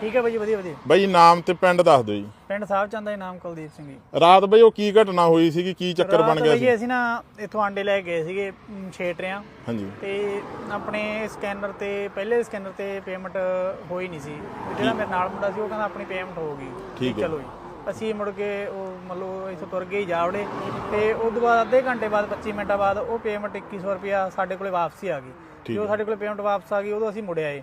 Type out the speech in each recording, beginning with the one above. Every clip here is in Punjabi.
ਠੀਕ ਹੈ ਭਈਆ ਵਧੀਆ ਵਧੀਆ। ਬਾਈ ਨਾਮ ਤੇ ਪਿੰਡ ਦੱਸ ਦਿਓ ਜੀ। ਪਿੰਡ ਸਾਹਿਬ ਚੰਦਾ ਦੇ ਨਾਮ ਕੁਲਦੀਪ ਸਿੰਘ ਜੀ। ਰਾਤ ਬਈ ਉਹ ਕੀ ਘਟਨਾ ਹੋਈ ਸੀਗੀ? ਕੀ ਚੱਕਰ ਬਣ ਗਿਆ ਸੀ? ਭਈਆ ਅਸੀਂ ਨਾ ਇੱਥੋਂ ਆਂਡੇ ਲੈ ਗਏ ਸੀਗੇ ਛੇਟਰਿਆਂ ਹਾਂਜੀ। ਤੇ ਆਪਣੇ ਸਕੈਨਰ ਤੇ ਪਹਿਲੇ ਸਕੈਨਰ ਤੇ ਪੇਮੈਂਟ ਹੋਈ ਨਹੀਂ ਸੀ। ਜਿਹੜਾ ਮੇਰੇ ਨਾਲ ਮੁੰਡਾ ਸੀ ਉਹ ਕਹਿੰਦਾ ਆਪਣੀ ਪੇਮੈਂਟ ਹੋ ਗਈ। ਠੀਕ। ਚਲੋ ਜੀ। ਅਸੀਂ ਮੁੜ ਕੇ ਉਹ ਮਤਲਬ ਇੱਥੋਂ ਤੁਰ ਗਏ ਜਾਵੜੇ। ਤੇ ਉਸ ਤੋਂ ਬਾਅਦ ਅੱਧੇ ਘੰਟੇ ਬਾਅਦ 25 ਮਿੰਟਾਂ ਬਾਅਦ ਉਹ ਪੇਮੈਂਟ 2100 ਰੁਪਿਆ ਸਾਡੇ ਕੋਲੇ ਵਾਪਸੀ ਆ ਗਈ। ਜਦੋਂ ਸਾਡੇ ਕੋਲੇ ਪੇਮੈਂਟ ਵਾਪਸ ਆ ਗਈ ਉਦੋਂ ਅਸੀਂ ਮੁੜ ਆਏ।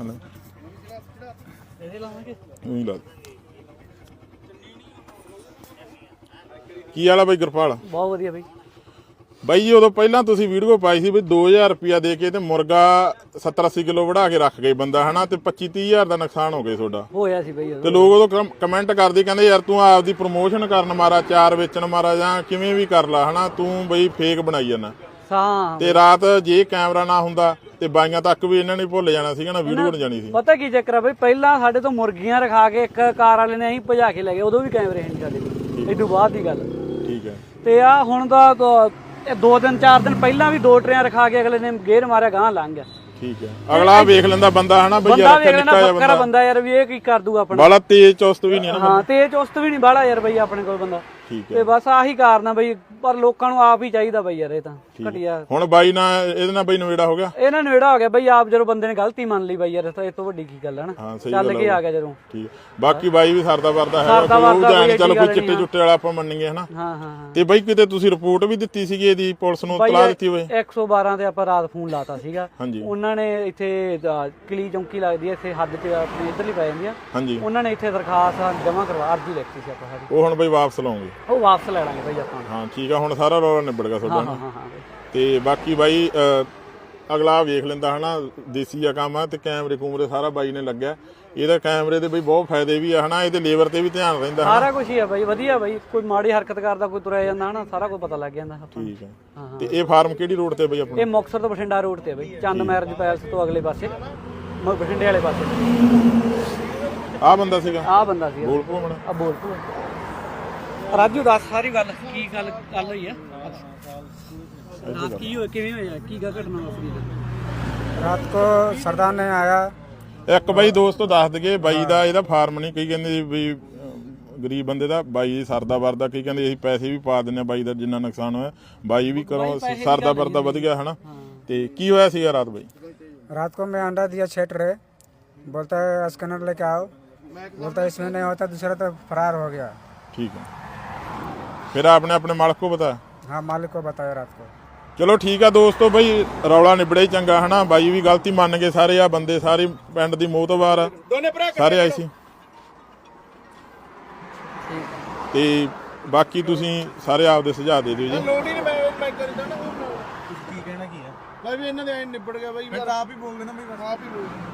ਹਨਾ। ਇਹਦੇ ਲਾਵਾਂਗੇ? ਉਹੀ ਲਾ ਦੇ। ਕੀ ਵਾਲਾ ਬਾਈ ਗੁਰਪਾਲ? ਬਹੁਤ ਵਧੀਆ ਬਈ। ਬਾਈ ਜੀ ਉਦੋਂ ਪਹਿਲਾਂ ਤੁਸੀਂ ਵੀਡੀਓ ਪਾਈ ਸੀ ਵੀ 2000 ਰੁਪਿਆ ਦੇ ਕੇ ਤੇ ਮੁਰਗਾ 70 80 ਕਿਲੋ ਵੜਾ ਕੇ ਰੱਖ ਗਏ ਬੰਦਾ ਹਨਾ ਤੇ 25 30000 ਦਾ ਨੁਕਸਾਨ ਹੋ ਗਿਆ ਤੁਹਾਡਾ। ਹੋਇਆ ਸੀ ਬਈ ਤੇ ਲੋਕ ਉਦੋਂ ਕਮ- ਕਮੈਂਟ ਕਰਦੇ ਕਹਿੰਦੇ ਯਾਰ ਤੂੰ ਆਪਦੀ ਪ੍ਰੋਮੋਸ਼ਨ ਕਰਨ ਮਾਰਾ ਚਾਰ ਵੇਚਣ ਮਾਰਾ ਜਾਂ ਕਿਵੇਂ ਵੀ ਕਰ ਲਾ ਹਨਾ ਤੂੰ ਬਈ ਫੇਕ ਬਣਾਈ ਜਾਂਦਾ। ਹਾਂ। ਤੇ ਰਾਤ ਜੇ ਕੈਮਰਾ ਨਾ ਹੁੰਦਾ ਤੇ ਬਾਈਆਂ ਤੱਕ ਵੀ ਇਹਨਾਂ ਨੇ ਭੁੱਲ ਜਾਣਾ ਸੀਗਾ ਨਾ ਵੀਡੀਓ ਬਣ ਜਾਣੀ ਸੀ। ਪਤਾ ਕੀ ਚੱਕਰ ਆ ਬਈ ਪਹਿਲਾਂ ਸਾਡੇ ਤੋਂ ਮੁਰਗੀਆਂ ਰਖਾ ਕੇ ਇੱਕ ਕਾਰ ਵਾਲੇ ਨੇ ਅਸੀਂ ਭਜਾ ਕੇ ਲੈ ਗਏ ਉਦੋਂ ਵੀ ਕੈਮਰੇ ਨਹੀਂ ਸਾਡੇ ਕੋਲ। ਇਦੋਂ ਬਾਅਦ ਦੀ ਗੱਲ। ਠੀਕ ਹੈ। ਤੇ ਆ ਹੁਣ ਦਾ ਇਹ ਦੋ ਦਿਨ ਚਾਰ ਦਿਨ ਪਹਿਲਾਂ ਵੀ ਦੋ ਟਰੇਆਂ ਰਖਾ ਕੇ ਅਗਲੇ ਨੇ ਗੇਰ ਮਾਰਿਆ ਗਾਂ ਲੰਘ ਗਿਆ। ਠੀਕ ਹੈ। ਅਗਲਾ ਵੇਖ ਲੈਂਦਾ ਬੰਦਾ ਹਨਾ ਬਈ ਯਾਰ ਨਿੱਕਾ ਜਿਹਾ ਬੰਦਾ। ਬੰਦਾ ਯਾਰ ਵੀ ਇਹ ਕੀ ਕਰ ਦੂ ਆਪਣਾ। ਬਾਲਾ ਤੇਜ਼ ਚੁਸਤ ਵੀ ਨਹੀਂ ਨਾ ਹਾਂ ਤੇ ਇਹ ਚੁਸਤ ਵੀ ਨਹੀਂ ਬਾਹਲਾ ਯਾਰ ਬਈ ਆਪਣੇ ਕੋਲ ਬੰਦਾ। ਠੀਕ ਹੈ। ਤੇ ਬਸ ਆਹੀ ਕਾਰਨ ਆ ਬਈ ਪਰ ਲੋਕਾਂ ਨੂੰ ਆਪ ਹੀ ਚਾਹੀਦਾ ਬਈ ਯਾਰ ਇਹ ਤਾਂ ਘਟਿਆ। ਹੁਣ ਬਾਈ ਨਾਲ ਇਹਦੇ ਨਾਲ ਬਾਈ ਨਵੇੜਾ ਹੋ ਗਿਆ? ਇਹਨਾਂ ਨੂੰ ਇਹੜਾ ਹੋ ਗਿਆ ਬਈ ਆਪ ਜਦੋਂ ਬੰਦੇ ਨੇ ਗਲਤੀ ਮੰਨ ਲਈ ਬਈ ਯਾਰ ਇਹ ਤਾਂ ਇਹ ਤੋਂ ਵੱਡੀ ਕੀ ਗੱਲ ਹੈ ਨਾ ਚੱਲ ਕੇ ਆ ਗਿਆ ਜਦੋਂ। ਠੀਕ। ਬਾਕੀ ਬਾਈ ਵੀ ਸਰਦਾ ਵਰਦਾ ਹੈ ਉਹ ਜਾਣ ਚਲੋ ਕੋਈ ਚਿੱਟੇ ਚੁੱਟੇ ਵਾਲਾ ਆਪਾਂ ਮੰਨੀਏ ਹਨਾ? ਹਾਂ ਹਾਂ ਤੇ ਬਾਈ ਕਿਤੇ ਤੁਸੀਂ ਰਿਪੋਰਟ ਵੀ ਦਿੱਤੀ ਸੀਗੀ ਇਹਦੀ ਪੁਲਿਸ ਨੂੰ ਤਲਾ ਦਿੱਤੀ ਹੋਏ 112 ਤੇ ਆਪਾਂ ਰਾਤ ਫੋਨ ਲਾਤਾ ਸੀਗਾ। ਉਹਨਾਂ ਨੇ ਇੱਥੇ ਕਿਲੀ ਚੌਂਕੀ ਲੱਗਦੀ ਹੈ ਇੱਥੇ ਹੱਦ ਤੇ ਆਪਣੀ ਇੱਧਰਲੀ ਪੈ ਜਾਂਦੀ ਆ। ਉਹਨਾਂ ਨੇ ਇੱਥੇ ਦਰਖਾਸਤ ਜਮ੍ਹਾਂ ਕਰਵਾ ਅਰਜੀ ਲਿਖਤੀ ਸੀ ਆਪਾਂ ਸਾਡੀ ਉਹ ਹੁਣ ਬਾਈ ਵਾਪਸ ਲਾਉਂਗੇ। ਉਹ ਵਾਪਸ ਲੈ ਲਾਂਗੇ ਭਾਈ ਆਪਾਂ। ਹਾਂ ਠੀਕ ਆ ਹੁਣ ਸਾਰਾ ਰੌਲਾ ਨਿਬੜ ਗਿਆ ਤੁਹਾਡਾ। ਹਾਂ ਨਾ। ਹਾਂ ਹਾਂ ਬਈ। ਤੇ ਬਾਕੀ ਬਾਈ ਅ, ਅਗਲਾ ਵੇਖ ਲੈਂਦਾ ਹਨਾ ਦੇਸੀ ਆ ਕੰਮ ਆ ਤੇ ਕੈਮਰੇ ਕੂਮਰੇ ਸਾਰਾ ਬਾਈ ਨੇ ਲੱਗਿਆ। ਇਹਦਾ ਕੈਮਰੇ ਦੇ ਬਈ ਬਹੁਤ ਫਾਇਦੇ ਵੀ ਆ ਹਨਾ ਇਹਦੇ ਲੇਬਰ ਤੇ ਵੀ ਧਿਆਨ ਰਹਿੰਦਾ ਹਨਾ। ਸਾਰਾ ਕੁਝ ਹੀ ਆ ਬਾਈ ਵਧੀਆ ਬਾਈ। ਕੋਈ ਮਾੜੀ ਹਰਕਤ ਕਰਦਾ ਕੋਈ ਤੁਰਿਆ ਜਾਂਦਾ ਹਨਾ ਸਾਰਾ ਕੁਝ ਪਤਾ ਲੱਗ ਜਾਂਦਾ ਆਪਾਂ ਨੂੰ। ਠੀਕ ਹੈ ਤੇ ਇਹ ਫਾਰਮ ਕਿਹੜੀ ਰੋਡ ਤੇ ਬਈ ਆਪਣਾ? ਇਹ ਮੁਕਤਸਰ ਤੋਂ ਬਠਿੰਡਾ ਰੋਡ ਤੇ ਆ ਬਾਈ। ਚੰਦ ਮੈਰਿਜ ਪੈਲਸ ਤੋਂ ਅਗਲੇ ਪਾਸੇ। ਮ- ਬਠਿੰਡੇ ਵਾਲੇ ਪਾਸੇ। ਆ ਬੰਦਾ ਸੀਗਾ? ਆ ਬੰਦਾ ਸੀ ਬੋਲ ਪੋ ਮਣਾ ਆ ਬੋਲ ਤੂੰ ਰਾਜੂ ਦੱਸ ਸਾਰੀ ਗੱਲ ਕੀ ਗੱਲ ਗੱਲ ਹੋਈ ਆ ਰਾਤ ਕੀ ਹੋਇਆ ਕਿਵੇਂ ਹੋਇਆ ਕੀ ਗਾ ਘਟਨਾ ਵਾਪਰੀ ਰਾਤ ਕੋ ਸਰਦਾਰ ਨੇ ਆਇਆ ਇੱਕ ਬਾਈ ਦੋਸਤੋ ਦੱਸ ਦਗੇ ਬਾਈ ਦਾ ਇਹਦਾ ਫਾਰਮ ਨਹੀਂ ਕਈ ਕਹਿੰਦੇ ਵੀ ਅਹ, ਗਰੀਬ ਬੰਦੇ ਦਾ ਬਾਈ ਜੀ ਸਰਦਾ ਵਰਦਾ ਕੀ ਕਹਿੰਦੇ ਅਸੀਂ ਪੈਸੇ ਵੀ ਪਾ ਦਿੰਨੇ ਆ ਬਾਈ ਦਾ ਜਿੰਨਾ ਨੁਕਸਾਨ ਹੋਇਆ ਬਾਈ ਵੀ ਕਰੋ ਸਰਦਾ ਵਰਦਾ ਵਧ ਗਿਆ ਹਨਾ ਤੇ ਕੀ ਹੋਇਆ ਸੀਗਾ ਰਾਤ ਬਾਈ रात को मैं अंडा दिया छेट रहे बोलता है स्कैनर लेके आओ बोलता है इसमें नहीं होता दूसरा तो फरार हो गया ਠੀਕ ਹੈ ਫਿਰ ਆਪਨੇ ਆਪਣੇ ਮਾਲਕ को बताया हाँ मालिक को बताया रात को ਚਲੋ ਠੀਕ ਆ ਦੋਸਤੋ ਬਈ ਰੌਲਾ ਨਿਬੜੇ ਹੀ ਚੰਗਾ ਹਨਾ ਬਾਈ ਵੀ ਗਲਤੀ ਮੰਨ ਗਏ ਸਾਰੇ ਆ ਬੰਦੇ ਸਾਰੇ ਪਿੰਡ ਦੀ ਮੋਤਬਾਰ ਆ ਸਾਰੇ ਆਏ ਸੀ ਤੇ ਬਾਕੀ ਤੁਸੀਂ ਸਾਰੇ ਆਪਦੇ ਸੁਝਾਅ ਦੇ ਦਿਓ ਜੀ ਲੋੜ ਹੀ ਨਹੀਂ ਮੈਂ ਮੈਂ ਕਰੀ ਜਾਣਾ ਕੀ ਕਹਿਣਾ ਕੀ ਆ ਬਾਈ ਵੀ ਇਹਨਾਂ ਦੇ ਐਂ ਨਿਬੜ ਗਿਆ ਬਾਈ ਮੈਂ ਆਪ ਹੀ ਬੋਲ ਦੇਣਾ ਬਈ ਆਪ ਹੀ ਬੋਲ ਦੇਣਾ